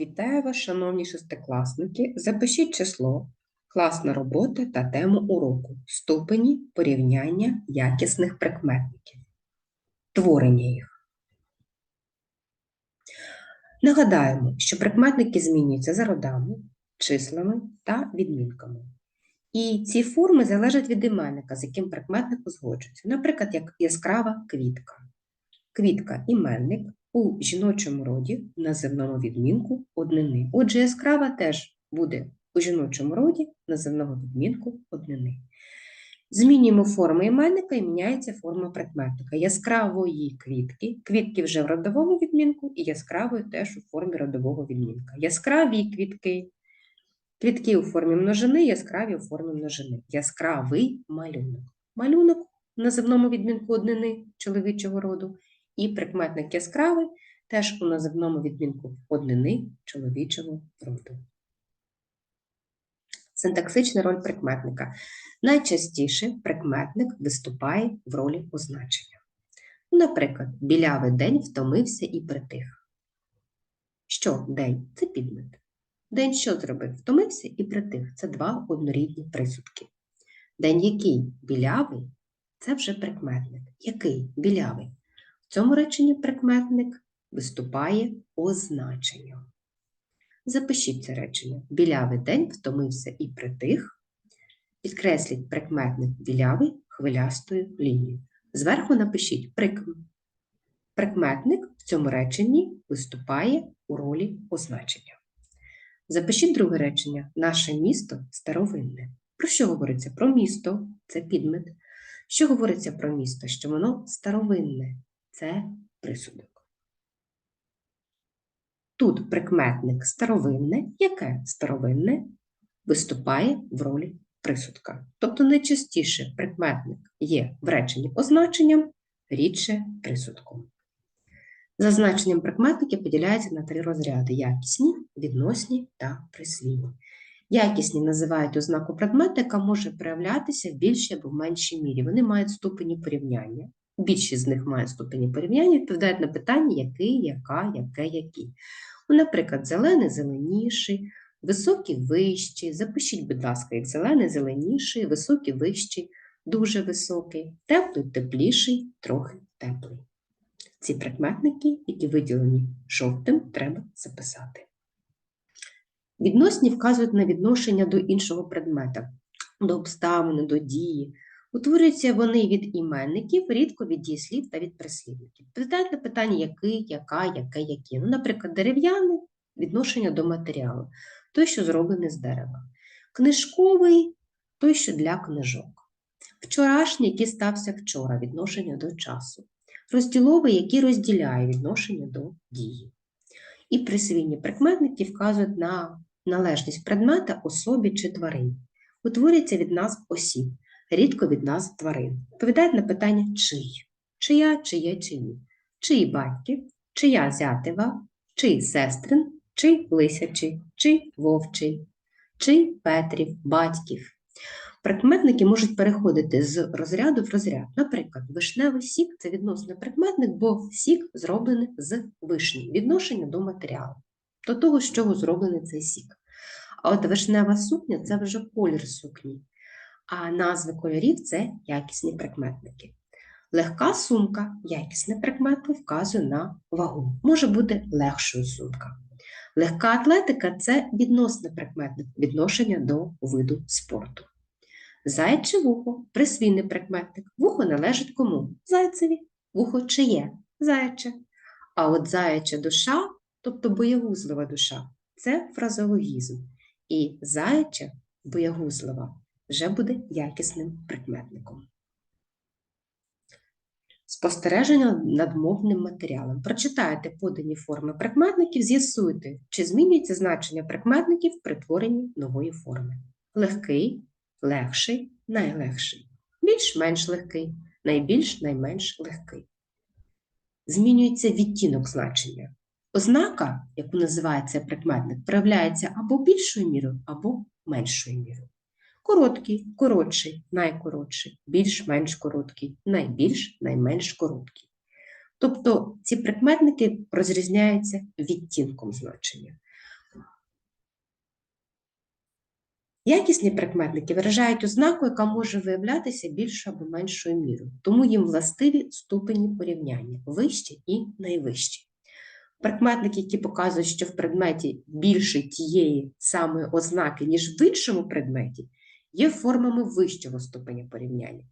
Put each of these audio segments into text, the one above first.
Вітаю вас, шановні шестикласники. Запишіть число, класна робота та тему уроку, ступені порівняння якісних прикметників, творення їх. Нагадаємо, що прикметники змінюються за родами, числами та відмінками. І ці форми залежать від іменника, з яким прикметник узгоджується. Наприклад, як яскрава квітка. Квітка іменник у жіночому роді в називному відмінку однини. Отже, яскрава теж буде у жіночому роді називного відмінку однини. Змінюємо форми іменника і міняється форма прикметника. Яскравої квітки, квітки вже в родовому відмінку, і яскравої теж у формі родового відмінка. Яскраві квітки, квітки у формі множини, яскраві у формі множини. Яскравий малюнок. Малюнок в називному відмінку однини чоловічого роду, і прикметник яскравий теж у називному відмінку однини чоловічого роду. Синтаксична роль прикметника. Найчастіше прикметник виступає в ролі означення. Ну, Наприклад, білявий день втомився і притих. Що день? Це підмет. День що зробив? Втомився і притих. Це два однорідні присудки. День який білявий це вже прикметник. Який білявий? В цьому реченні прикметник виступає означенням. Запишіть це речення. Білявий день втомився і притих. Підкресліть прикметник білявий хвилястою лінією. Зверху напишіть прикм. Прикметник в цьому реченні виступає у ролі означення. Запишіть друге речення. Наше місто старовинне. Про що говориться? Про місто це підмет. Що говориться про місто? Що воно старовинне це присудок. Тут прикметник старовинне, яке старовинне виступає в ролі присудка. Тобто найчастіше прикметник є в реченні означенням, рідше присудком. За значенням прикметники поділяються на три розряди: якісні, відносні та присвійні. Якісні називають ознаку предмета, яка може проявлятися в більшій або в меншій мірі. Вони мають ступені порівняння. Більшість з них має ступені порівняння, відповідають на питання, який, яка, яке, які. Ну, Наприклад, зелений зеленіший, високий вищий. Запишіть, будь ласка, як зелений зеленіший, високий вищий, дуже високий, теплий тепліший, трохи теплий. Ці прикметники, які виділені жовтим, треба записати. Відносні вказують на відношення до іншого предмета, до обставини, до дії. Утворюються вони від іменників, рідко від дієслів та від прислівників. Відповідають питання який, яка, яке, які. Ну, наприклад, дерев'яний відношення до матеріалу, той, що зроблений з дерева. Книжковий той, що для книжок. Вчорашній, який стався вчора, відношення до часу. Розділовий, який розділяє відношення до дії. І присвійні прикметники вказують на належність предмета особі чи тварині. Утворюється від назв осіб рідко від нас тварин. Відповідають на питання чий, чия, чиє, чиї, чиї батьків, чия зятива, чий сестрин, чий лисячий, чий вовчий, чий Петрів, батьків. Прикметники можуть переходити з розряду в розряд. Наприклад, вишневий сік це відносний прикметник, бо сік зроблений з вишні, відношення до матеріалу, до того, з чого зроблений цей сік. А от вишнева сукня це вже колір сукні а назви кольорів це якісні прикметники. Легка сумка, якісне прикметник, вказує на вагу. Може бути легшою сумка. Легка атлетика це відносний прикметник відношення до виду спорту. Заяче вухо присвійний прикметник. Вухо належить кому? Зайцеві. Вухо чиє? Заяче. А от заяча душа, тобто боягузлива душа, це фразеологізм. І заяча боягузлива вже буде якісним прикметником. Спостереження над мовним матеріалом. Прочитайте подані форми прикметників, з'ясуйте, чи змінюється значення прикметників при творенні нової форми. Легкий, легший, найлегший, більш-менш легкий, найбільш найменш легкий. Змінюється відтінок значення. Ознака, яку називає цей прикметник, проявляється або більшою мірою, або меншою мірою. Короткий, коротший, найкоротший, більш-менш короткий, найбільш найменш короткий. Тобто ці прикметники розрізняються відтінком значення. Якісні прикметники виражають ознаку, яка може виявлятися більшою або меншою мірою, тому їм властиві ступені порівняння вищі і найвищі. Прикметники, які показують, що в предметі більше тієї самої ознаки, ніж в іншому предметі, є формами вищого ступеня порівняння.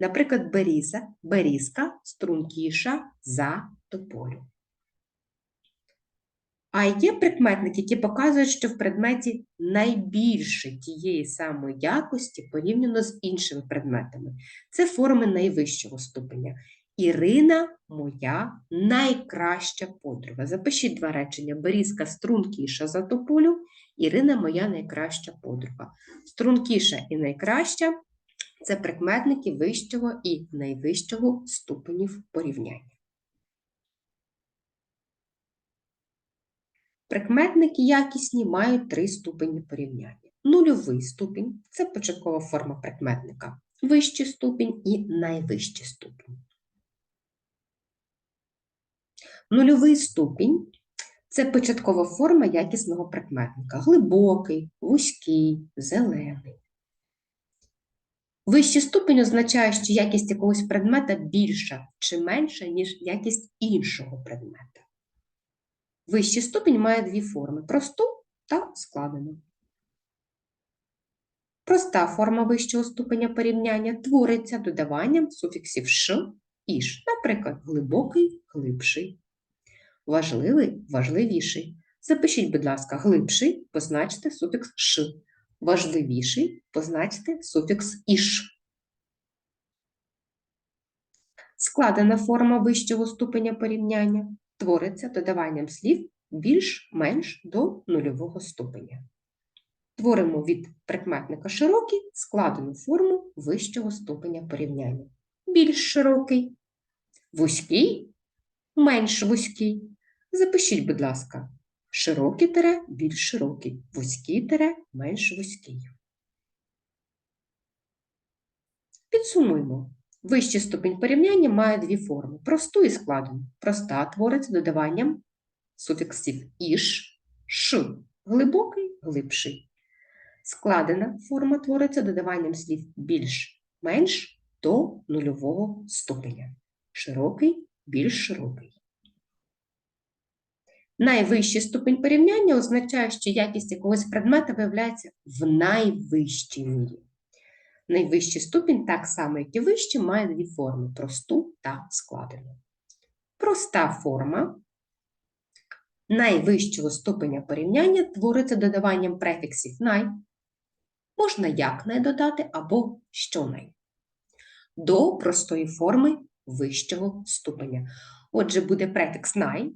Наприклад, беріза, берізка, стрункіша за тополю. А є прикметники, які показують, що в предметі найбільше тієї самої якості порівняно з іншими предметами. Це форми найвищого ступеня. Ірина моя найкраща подруга. Запишіть два речення. Берізка стрункіша за тополю, Ірина моя найкраща подруга. Стрункіша і найкраща це прикметники вищого і найвищого ступенів порівняння. Прикметники якісні мають три ступені порівняння. Нульовий ступінь це початкова форма прикметника, вищий ступінь і найвищий ступінь. Нульовий ступінь це початкова форма якісного прикметника, глибокий, вузький, зелений. Вищий ступінь означає, що якість якогось предмета більша чи менша, ніж якість іншого предмета. Вищий ступінь має дві форми просту та складену. Проста форма вищого ступеня порівняння твориться додаванням суфіксів ш іш, наприклад, глибокий, глибший, важливий, важливіший. Запишіть, будь ласка, глибший, позначте суфікс ш, важливіший, позначте суфікс іш. Складена форма вищого ступеня порівняння твориться додаванням слів більш-менш до нульового ступеня. Творимо від прикметника широкий складену форму вищого ступеня порівняння. Більш широкий, вузький, менш вузький. Запишіть, будь ласка, широкий тере більш широкий, вузький тере менш вузький. Підсумуємо. Вищий ступінь порівняння має дві форми просту і складену. Проста твориться додаванням суфіксів іш, ш, глибокий, глибший. Складена форма твориться додаванням слів більш, менш до нульового ступеня. Широкий, більш широкий. Найвищий ступінь порівняння означає, що якість якогось предмета виявляється в найвищій мірі. Найвищий ступінь, так само, як і вищий, має дві форми просту та складену. Проста форма найвищого ступеня порівняння твориться додаванням префіксів най, можна як най додати або що най. До простої форми вищого ступеня. Отже, буде префікс най,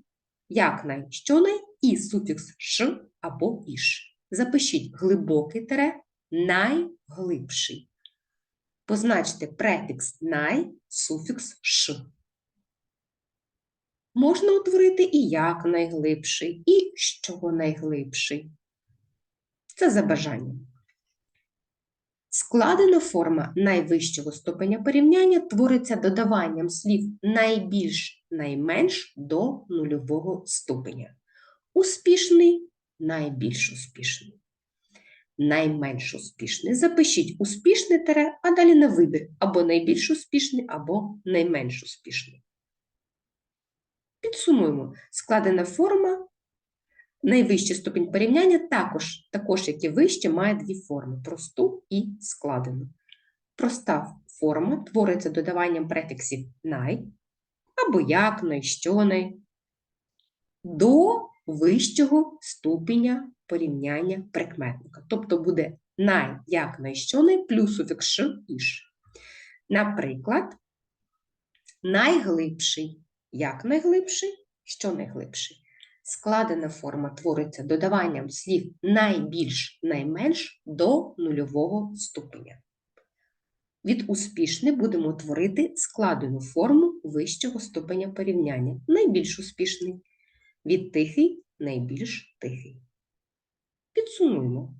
як най, і суфікс ш або іш. Запишіть глибокий тере найглибший. Позначте префікс най, суфікс ш. Можна утворити і як найглибший, і що найглибший. Це за бажанням. Складена форма найвищого ступеня порівняння твориться додаванням слів найбільш найменш до нульового ступеня. Успішний найбільш успішний найменш успішний. Запишіть успішний тере, а далі на вибір або найбільш успішний, або найменш успішний. Підсумуємо, складена форма, найвищий ступінь порівняння також, також як і вище, має дві форми просту і складену. Проста форма твориться додаванням префіксів най або як, най, що най, до вищого ступеня порівняння прикметника. Тобто буде най, як най, що най плюс суфікс «ш» іш. Наприклад, найглибший. Як найглибший, що найглибший. Складена форма твориться додаванням слів найбільш найменш до нульового ступеня. Від успішне будемо творити складену форму вищого ступеня порівняння. Найбільш успішний. Від тихий найбільш тихий. Підсумуємо.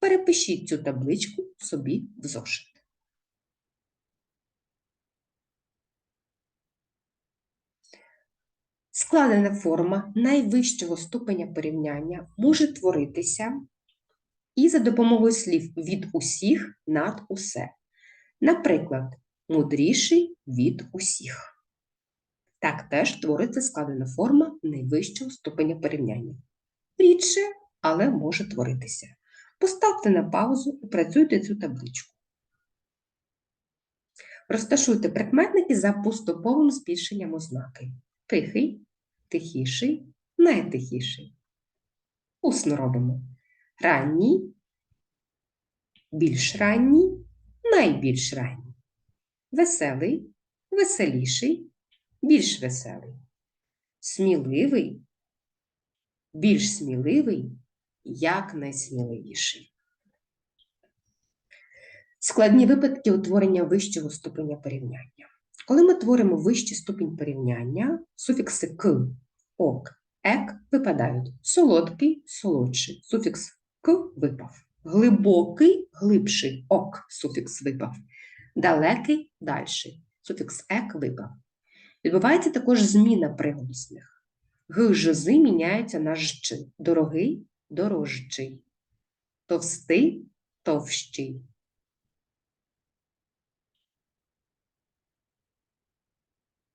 Перепишіть цю табличку собі в зошит. Складена форма найвищого ступеня порівняння може творитися і за допомогою слів від усіх над усе. Наприклад, мудріший від усіх. Так теж твориться складена форма найвищого ступеня порівняння. Рідше, але може творитися. Поставте на паузу і працюйте цю табличку. Розташуйте прикметники за поступовим збільшенням ознаки. Тихий, тихіший, найтихіший. Усно робимо. Ранній, більш ранній, найбільш ранній. Веселий, веселіший, більш веселий. Сміливий, більш сміливий, якнайсміливіший. Складні випадки утворення вищого ступеня порівняння. Коли ми творимо вищий ступінь порівняння, суфікси к, ок, ек випадають. Солодкий, солодший, суфікс к випав. Глибокий, глибший, ок, суфікс випав. Далекий, дальший, суфікс ек випав. Відбувається також зміна приголосних. Г, ж, з міняються на ж. Дорогий, дорожчий. Товстий, товщий.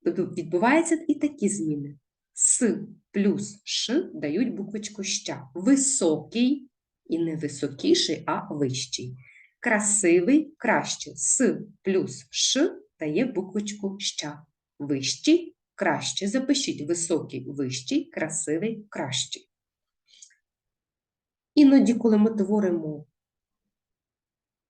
Тобто відбуваються і такі зміни. С плюс Ш дають буквочку ща. Високий і не високіший, а вищий. Красивий краще. С плюс Ш дає буквочку ща. Вищий краще. Запишіть високий, вищий, красивий, кращий. Іноді, коли ми творимо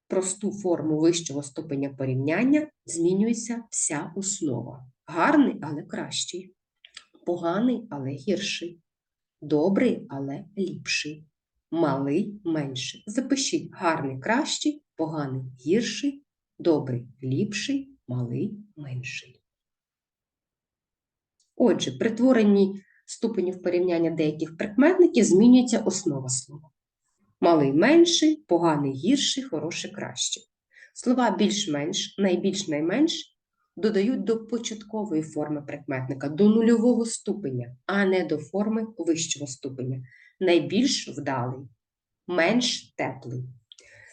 просту форму вищого ступеня порівняння, змінюється вся основа. Гарний, але кращий, поганий, але гірший, добрий, але ліпший, малий менший. Запишіть гарний кращий, поганий гірший, добрий ліпший, малий менший. Отже, при творенні ступенів порівняння деяких прикметників змінюється основа слова. Малий менший, поганий гірший, хороший кращий. Слова більш-менш, найбільш найменш додають до початкової форми прикметника, до нульового ступеня, а не до форми вищого ступеня. Найбільш вдалий, менш теплий.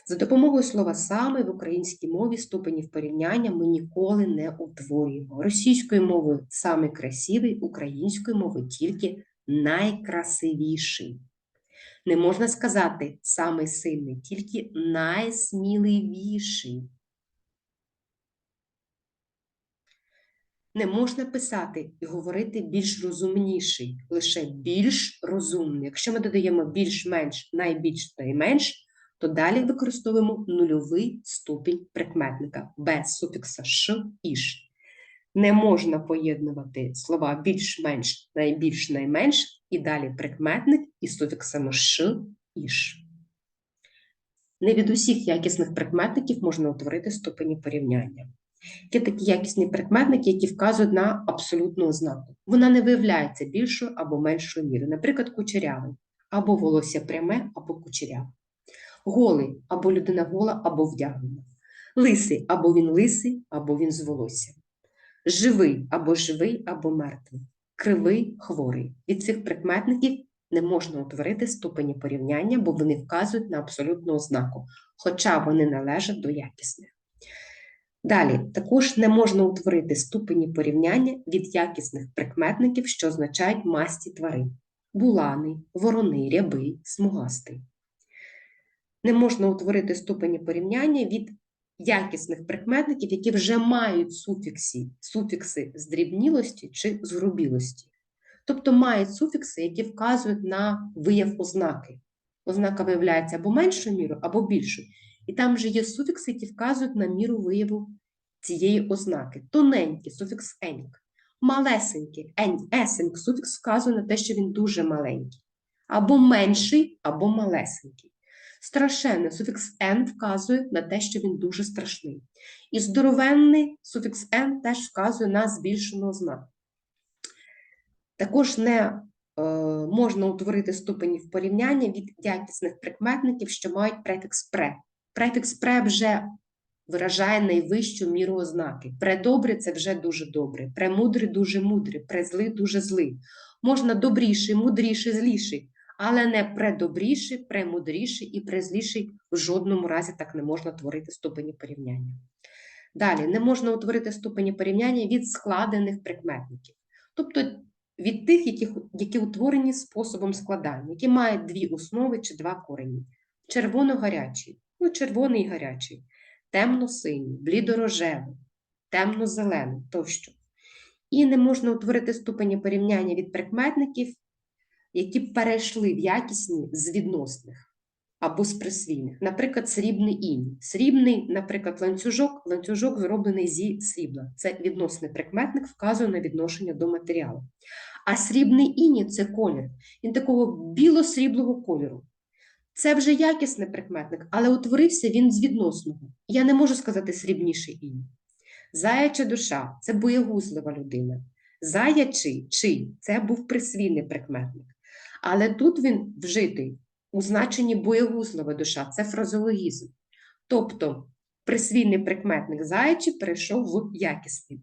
За допомогою слова саме в українській мові ступенів порівняння ми ніколи не утворюємо. Російською мовою саме красивий, українською мовою тільки найкрасивіший. Не можна сказати самий сильний, тільки найсміливіший. Не можна писати і говорити більш розумніший, лише більш розумний. Якщо ми додаємо більш-менш, найбільш найменш, то далі використовуємо нульовий ступінь прикметника без суфікса ш іш. Не можна поєднувати слова більш-менш, найбільш найменш і далі прикметник із суфіксами ш іш. Не від усіх якісних прикметників можна утворити ступені порівняння. Є такі якісні прикметники, які вказують на абсолютну ознаку. Вона не виявляється більшою або меншою мірою. Наприклад, кучерявий, або волосся пряме, або кучеряве. Голий або людина гола, або вдягнена. Лисий або він лисий, або він з волоссям. Живий або живий, або мертвий. Кривий, хворий. Від цих прикметників не можна утворити ступені порівняння, бо вони вказують на абсолютну ознаку, хоча вони належать до якісних. Далі, також не можна утворити ступені порівняння від якісних прикметників, що означають масті тварин буланий, вороний, рябий, смугастий. Не можна утворити ступені порівняння від якісних прикметників, які вже мають суфікси, суфікси здрібнілості чи згрубілості. Тобто мають суфікси, які вказують на вияв ознаки. Ознака виявляється або меншою мірою, або більшою. І там вже є суфікси, які вказують на міру вияву цієї ознаки. Тоненький суфікс еньк, малесенький ень, есеньк, суфікс вказує на те, що він дуже маленький, або менший, або малесенький. Страшенний суфікс ен вказує на те, що він дуже страшний. І здоровенний суфікс ен теж вказує на збільшену ознаку. Також не е, можна утворити ступенів порівняння від якісних прикметників, що мають префікс пре. Префікс пре вже виражає найвищу міру ознаки. Предобрий – це вже дуже добре, премудрий – дуже мудрий, презлий – дуже злий. Можна добріший, мудріший, зліший, але не предобріший, премудріший і презліший в жодному разі так не можна творити ступені порівняння. Далі, не можна утворити ступені порівняння від складених прикметників, тобто від тих, які, які утворені способом складання, які мають дві основи чи два корені. Червоно-гарячий, ну, червоний гарячий, темно-синій, блідорожевий, темно-зелений тощо. І не можна утворити ступені порівняння від прикметників, які перейшли в якісні з відносних або з присвійних. Наприклад, срібний інь. Срібний, наприклад, ланцюжок, ланцюжок зроблений зі срібла. Це відносний прикметник, вказує на відношення до матеріалу. А срібний іні це колір. Він такого біло-сріблого кольору. Це вже якісний прикметник, але утворився він з відносного. Я не можу сказати срібніший інь. Заяча душа це боєгузлива людина. Заячий чи це був присвійний прикметник. Але тут він вжитий у значенні боєгузлива душа, це фразологізм. Тобто присвійний прикметник заячий перейшов в якісний.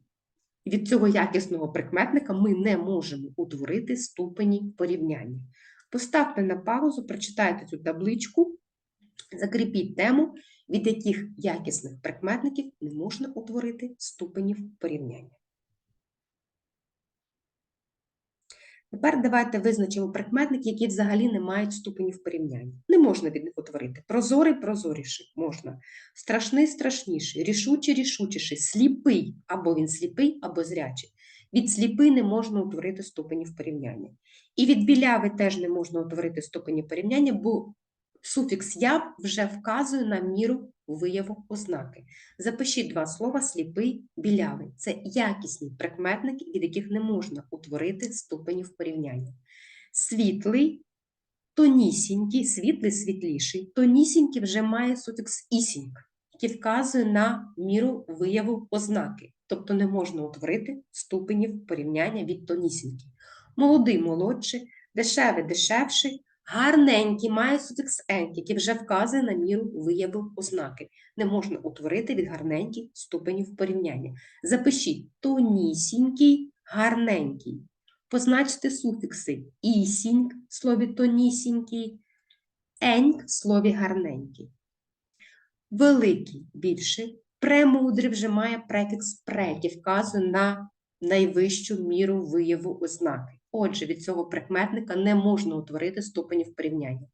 Від цього якісного прикметника ми не можемо утворити ступені порівняння. Поставте на паузу, прочитайте цю табличку, закріпіть тему, від яких якісних прикметників не можна утворити ступенів порівняння. Тепер давайте визначимо прикметники, які взагалі не мають ступенів порівняння. Не можна від них утворити. Прозорий, прозоріший можна. Страшний, страшніший, рішучий, рішучіший, сліпий, або він сліпий, або зрячий. Від сліпий не можна утворити ступенів порівняння. І від біляви теж не можна утворити ступені порівняння, бо суфікс яв вже вказує на міру вияву ознаки. Запишіть два слова сліпий, білявий. Це якісні прикметники, від яких не можна утворити ступенів порівняння. Світлий, тонісінький, світлий, світліший, тонісінький вже має суфікс ісіньк, який вказує на міру вияву ознаки. Тобто не можна утворити ступенів порівняння від тонісінький. Молодий, молодший, дешевий, дешевший, Гарненький має суфікс «енький», який вже вказує на міру вияву ознаки. Не можна утворити від гарненький ступенів порівняння. Запишіть тонісінький, гарненький. Позначте суфікси ісіньк в слові тонісінький, еньк в слові гарненький. Великий більший, премудрий вже має префікс пре, який вказує на найвищу міру вияву ознаки. Отже, від цього прикметника не можна утворити ступенів порівняння.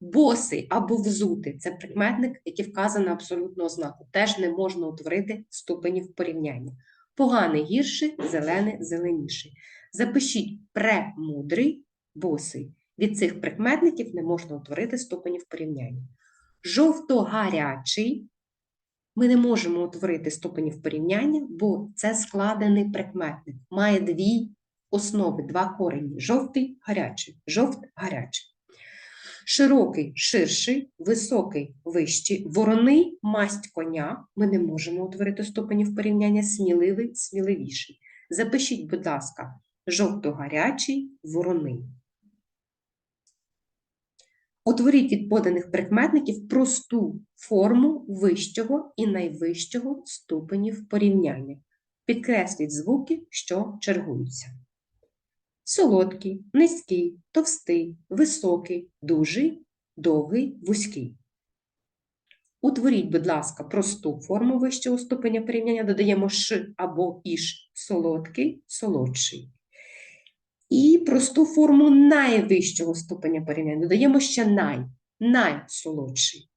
Босий або взутий це прикметник, який вказано на абсолютну ознаку. Теж не можна утворити ступенів порівняння. Поганий гірший, зелений, зеленіший. Запишіть премудрий, босий. Від цих прикметників не можна утворити ступенів порівняння. Жовто-гарячий. Ми не можемо утворити ступенів порівняння, бо це складений прикметник. Має дві основи, два корені жовтий, гарячий, жовт, гарячий. Широкий, ширший, високий, вищий, вороний, масть коня. Ми не можемо утворити ступенів порівняння, сміливий, сміливіший. Запишіть, будь ласка, жовто-гарячий, вороний. Утворіть від поданих прикметників просту форму вищого і найвищого ступенів порівняння. Підкресліть звуки, що чергуються солодкий, низький, товстий, високий, дужий, довгий, вузький. Утворіть, будь ласка, просту форму вищого ступеня порівняння, додаємо ш або іш солодкий, солодший. І просту форму найвищого ступеня порівняння додаємо ще най, найсолодший.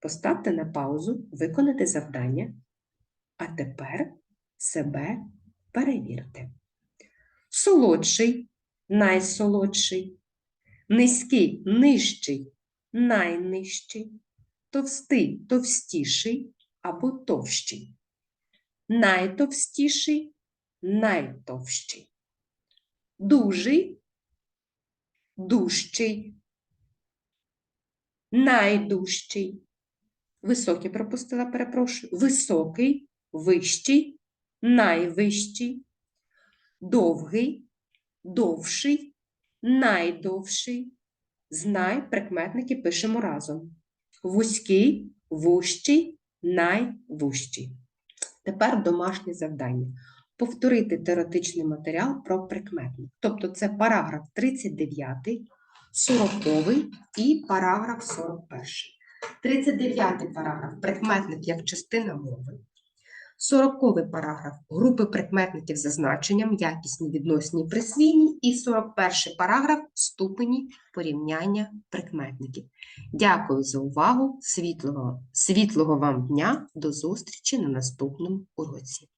Поставте на паузу, виконайте завдання, а тепер себе перевірте солодший, найсолодший, низький, нижчий, найнижчий, товстий, товстіший або товщий, найтовстіший, найтовщий, дужий, дужчий, найдужчий, високий пропустила, перепрошую, високий, вищий, найвищий довгий, довший, найдовший. Знай прикметники пишемо разом. Вузький, вущий, найвужчий. Тепер домашнє завдання. Повторити теоретичний матеріал про прикметник. Тобто це параграф 39, 40 і параграф 41. 39 параграф прикметник як частина мови. 40 параграф групи прикметників за значенням, якісні відносні присвійні, і 41 параграф ступені порівняння прикметників. Дякую за увагу. Світлого, світлого вам дня. До зустрічі на наступному уроці.